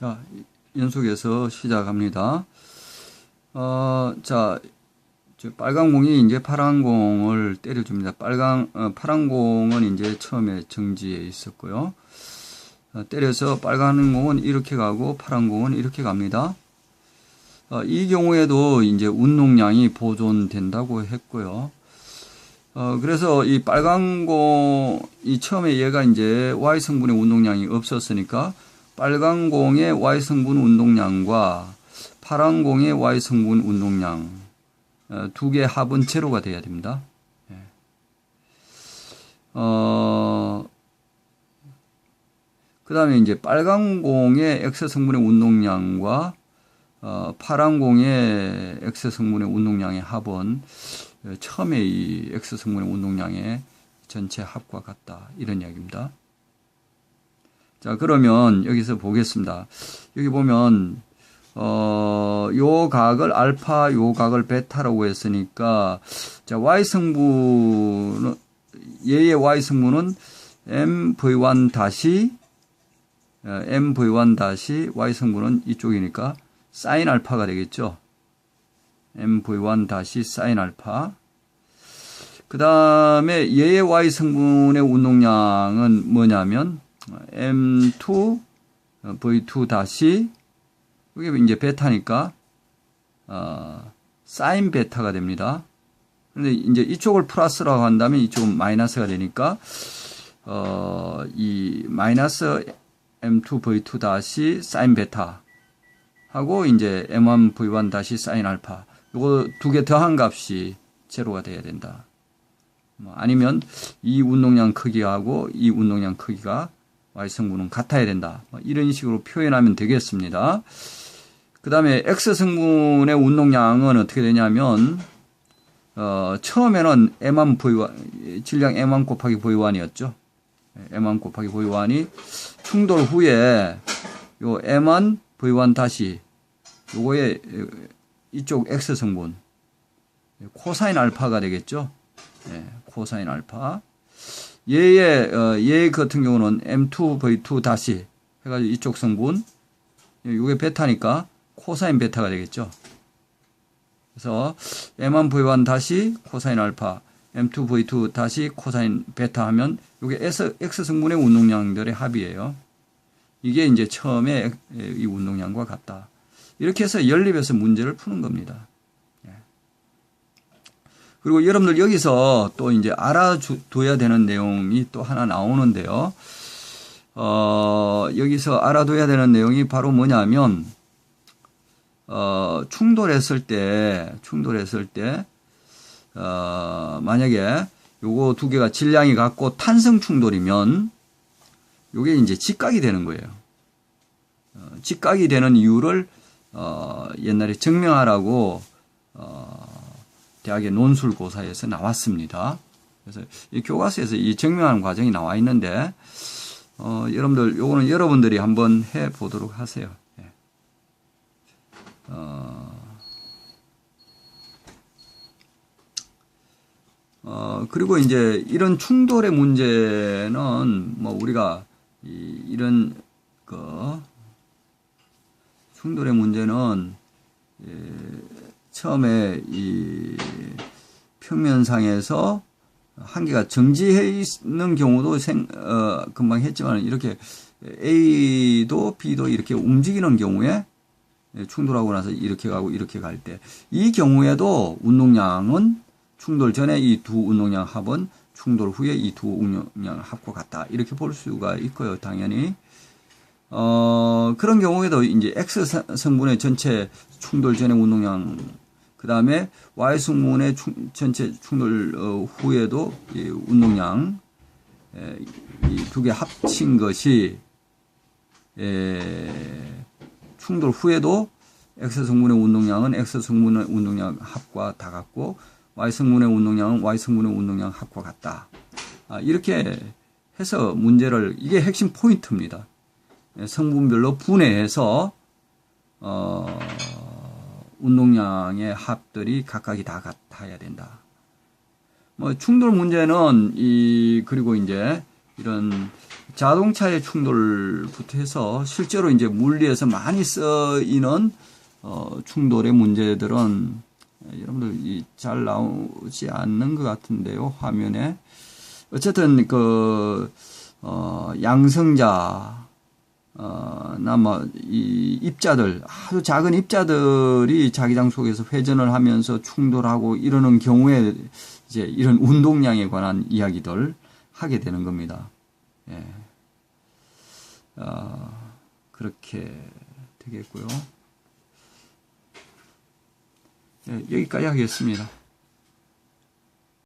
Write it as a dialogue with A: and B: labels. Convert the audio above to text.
A: 자, 연속해서 시작합니다. 어, 자, 저 빨간 공이 이제 파란 공을 때려줍니다. 빨간, 어, 파란 공은 이제 처음에 정지에 있었고요. 어, 때려서 빨간 공은 이렇게 가고 파란 공은 이렇게 갑니다. 어, 이 경우에도 이제 운동량이 보존된다고 했고요. 어, 그래서 이 빨간 공, 이 처음에 얘가 이제 Y 성분의 운동량이 없었으니까 빨간 공의 Y 성분 운동량과 파란 공의 Y 성분 운동량 어, 두개 합은 제로가 돼야 됩니다. 예. 어, 그 다음에 이제 빨간 공의 X 성분의 운동량과 어, 파란 공의 X 성분의 운동량의 합은 어, 처음에 이 X 성분의 운동량의 전체 합과 같다. 이런 이야기입니다. 자, 그러면 여기서 보겠습니다. 여기 보면, 어, 요 각을 알파, 요 각을 베타라고 했으니까, 자, Y 성분은, 얘의 Y 성분은 MV1 다시, 어, MV1 다시 Y 성분은 이쪽이니까 사인 알파가 되겠죠. MV1 다시 사인 알파. 그 다음에 얘의 Y 성분의 운동량은 뭐냐면 M2 V2 다시 이게 이제 베타니까 어, 사인 베타가 됩니다. 근데 이제 이쪽을 플러스라고 한다면 이쪽은 마이너스가 되니까 어, 이 마이너스 M2 V2 다시 사인 베타 하고 이제 M1 V1 다시 사인 알파 요거 두 개 더한 값이 제로가 돼야 된다. 뭐 아니면 이 운동량 크기하고 이 운동량 크기가 Y 성분은 같아야 된다. 뭐 이런 식으로 표현하면 되겠습니다. 그 다음에 X 성분의 운동량은 어떻게 되냐면 어, 처음에는 M1 V1 질량 M1 곱하기 V1이었죠. M1 곱하기 V1이 충돌 후에 요 M1 V1 다시 요거의 이쪽 X 성분 코사인 알파가 되겠죠. 네, 코사인 알파. 얘의 어, 얘 같은 경우는 M2V2 다시 해가지고 이쪽 성분 이게 베타니까 코사인 베타가 되겠죠. 그래서 M1V1 다시 코사인 알파 M2V2 다시 코사인 베타 하면 이게 S, X 성분의 운동량들의 합이에요. 이게 이제 처음에 이 운동량과 같다. 이렇게 해서 연립해서 문제를 푸는 겁니다. 예. 그리고 여러분들 여기서 또 이제 알아둬야 되는 내용이 또 하나 나오는데요. 어, 여기서 알아둬야 되는 내용이 바로 뭐냐면, 어, 충돌했을 때, 충돌했을 때, 어, 만약에 요거 두 개가 질량이 같고 탄성 충돌이면, 요게 이제 직각이 되는 거예요. 어, 직각이 되는 이유를 어, 옛날에 증명하라고 어, 대학의 논술고사에서 나왔습니다. 그래서 이 교과서에서 이 증명하는 과정이 나와 있는데 어, 여러분들 요거는 여러분들이 한번 해 보도록 하세요. 예. 어, 어, 그리고 이제 이런 충돌의 문제는 뭐 우리가 이, 이런 그 충돌의 문제는 예, 처음에 이 평면상에서 한 개가 정지해 있는 경우도 생, 어, 금방 했지만 이렇게 A도 B도 이렇게 움직이는 경우에 충돌하고 나서 이렇게 가고 이렇게 갈 때 이 경우에도 운동량은 충돌 전에 이 두 운동량 합은 충돌 후에 이 두 운동량 합과 같다. 이렇게 볼 수가 있고요 당연히. 어, 그런 경우에도 이제 X 성분의 전체 충돌 전의 운동량, 그 다음에 Y 성분의 충, 전체 충돌 어, 후에도 이 운동량, 이 두 개 합친 것이 에, 충돌 후에도 X 성분의 운동량은 X 성분의 운동량 합과 다 같고 Y 성분의 운동량은 Y 성분의 운동량 합과 같다. 아, 이렇게 해서 문제를 이게 핵심 포인트입니다. 성분별로 분해해서 어, 운동량의 합들이 각각이 다 같아야 된다. 뭐 충돌 문제는 이 그리고 이제 이런 자동차의 충돌부터 해서 실제로 이제 물리에서 많이 쓰이는 어, 충돌의 문제들은 여러분들 이잘 나오지 않는 것 같은데요 화면에 어쨌든 그 어, 양성자 어, 나뭐 이 입자들 아주 작은 입자들이 자기장 속에서 회전을 하면서 충돌하고 이러는 경우에 이제 이런 운동량에 관한 이야기들 하게 되는 겁니다. 예. 어, 그렇게 되겠고요. 예, 여기까지 하겠습니다.